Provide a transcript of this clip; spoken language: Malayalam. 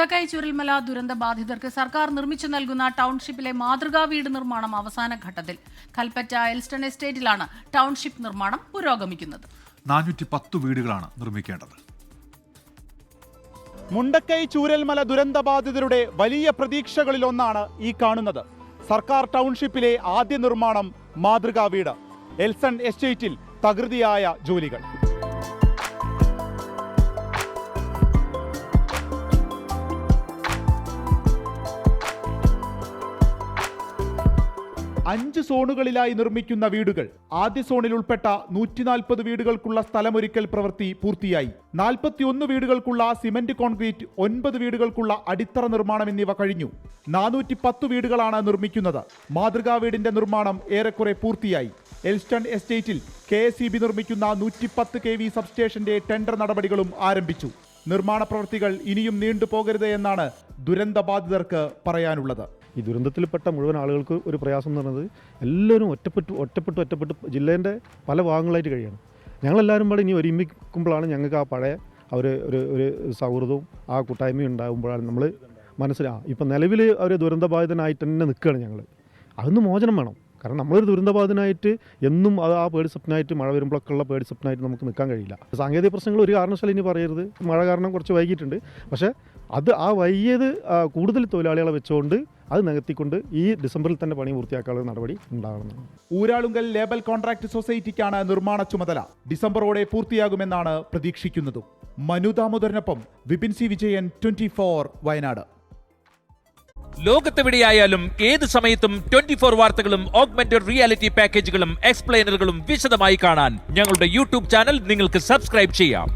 മുണ്ടക്കൈ ചുരൽമല ദുരന്ത ബാധിതർക്ക് സർക്കാർ നിർമ്മിച്ചു നൽകുന്ന ടൗൺഷിപ്പിലെ മാതൃകാ വീട് നിർമ്മാണം അവസാന ഘട്ടത്തിൽ. കൽപ്പറ്റ എൽസ്റ്റൺ എസ്റ്റേറ്റിലാണ് ടൗൺഷിപ്പ് നിർമ്മാണം പുരോഗമിക്കുന്നത്. നാനൂറ്റി പത്ത് വീടുകളാണ് നിർമ്മിക്കേണ്ടത്. മുണ്ടക്കൈ ചൂരൽമല ദുരന്തബാധിതരുടെ വലിയ പ്രതീക്ഷകളിലൊന്നാണ് ഈ കാണുന്നത്. സർക്കാർ ടൗൺഷിപ്പിലെ ആദ്യ നിർമ്മാണം മാതൃകാ വീട്. എൽസൺ എസ്റ്റേറ്റിൽ തകൃതിയായ ജോലികൾ. അഞ്ച് സോണുകളിലായി നിർമ്മിക്കുന്ന വീടുകൾ. ആദ്യ സോണിൽ ഉൾപ്പെട്ട നൂറ്റി നാൽപ്പത് വീടുകൾക്കുള്ള സ്ഥലമൊരുക്കൽ പ്രവൃത്തി പൂർത്തിയായി. നാൽപ്പത്തിയൊന്ന് വീടുകൾക്കുള്ള സിമന്റ് കോൺക്രീറ്റ് ഒൻപത് വീടുകൾക്കുള്ള അടിത്തറ നിർമ്മാണം എന്നിവ കഴിഞ്ഞു. നാനൂറ്റി പത്ത് വീടുകളാണ് നിർമ്മിക്കുന്നത്. മാതൃകാ വീടിന്റെ നിർമ്മാണം ഏറെക്കുറെ പൂർത്തിയായി. എൽസ്റ്റൺ എസ്റ്റേറ്റിൽ കെ എസ് ഇ ബി നിർമ്മിക്കുന്ന നൂറ്റിപ്പത്ത് കെ വി സബ്സ്റ്റേഷന്റെ ടെൻഡർ നടപടികളും ആരംഭിച്ചു. നിർമ്മാണ പ്രവൃത്തികൾ ഇനിയും നീണ്ടുപോകരുത് എന്നാണ് ദുരന്തബാധിതർക്ക് പറയാനുള്ളത്. ഈ ദുരന്തത്തിൽപ്പെട്ട മുഴുവൻ ആളുകൾക്ക് ഒരു പ്രയാസം എന്ന് പറയുന്നത് എല്ലാവരും ഒറ്റപ്പെട്ടു ഒറ്റപ്പെട്ടു ഒറ്റപ്പെട്ട് ജില്ലേന്റെ പല ഭാഗങ്ങളായിട്ട് കഴിയണം. ഞങ്ങളെല്ലാവരും കൂടെ ഇനി ഒരുമിക്കുമ്പോഴാണ് ഞങ്ങൾക്ക് ആ പഴയ അവർ ഒരു ഒരു സൗഹൃദവും ആ കൂട്ടായ്മയും ഉണ്ടാകുമ്പോഴാണ് നമ്മൾ മനസ്സിലാ ഇപ്പം നിലവിൽ അവർ ദുരന്തബാധിതനായിട്ട് തന്നെ നിൽക്കുകയാണ് ഞങ്ങൾ അതൊന്ന് മോചനം വേണം. കാരണം നമ്മളൊരു ദുരന്തബാധിതനായിട്ട് എന്നും അത് ആ പേടി സ്വപ്നമായിട്ട് മഴ വരുമ്പോഴൊക്കെ ഉള്ള പേടി സ്വപ്നമായിട്ട് നമുക്ക് നിൽക്കാൻ കഴിയില്ല. സാങ്കേതിക പ്രശ്നങ്ങൾ ഒരു കാരണവശാലും ഇനി പറയരുത്. മഴ കാരണം കുറച്ച് വൈകിട്ടുണ്ട് പക്ഷേ അത് ആ വൈകിയത് കൂടുതൽ തൊഴിലാളികളെ വെച്ചുകൊണ്ട് അത് നികത്തിക്കൊണ്ട് ഈ ഡിസംബറിൽ തന്നെ പണി പൂർത്തിയാക്കാനുള്ള നടപടി ഉണ്ടാകണം. ഊരാളുങ്കൽ ലേബൽ കോൺട്രാക്ട് സൊസൈറ്റിക്കാണ് നിർമ്മാണ ചുമതല. ഡിസംബറോടെ പൂർത്തിയാകുമെന്നാണ് പ്രതീക്ഷിക്കുന്നത്. മനു ദാമോദരനൊപ്പം വിപിൻ സി വിജയൻ ട്വന്റി വയനാട്. ലോകത്തെവിടെയായാലും ഏത് സമയത്തും ട്വന്റി ഫോർ വാർത്തകളും ഓഗ്മെന്റഡ് റിയാലിറ്റി പാക്കേജുകളും എക്സ്പ്ലെയിനറുകളും വിശദമായി കാണാൻ ഞങ്ങളുടെ യൂട്യൂബ് ചാനൽ നിങ്ങൾക്ക് സബ്സ്ക്രൈബ് ചെയ്യാം.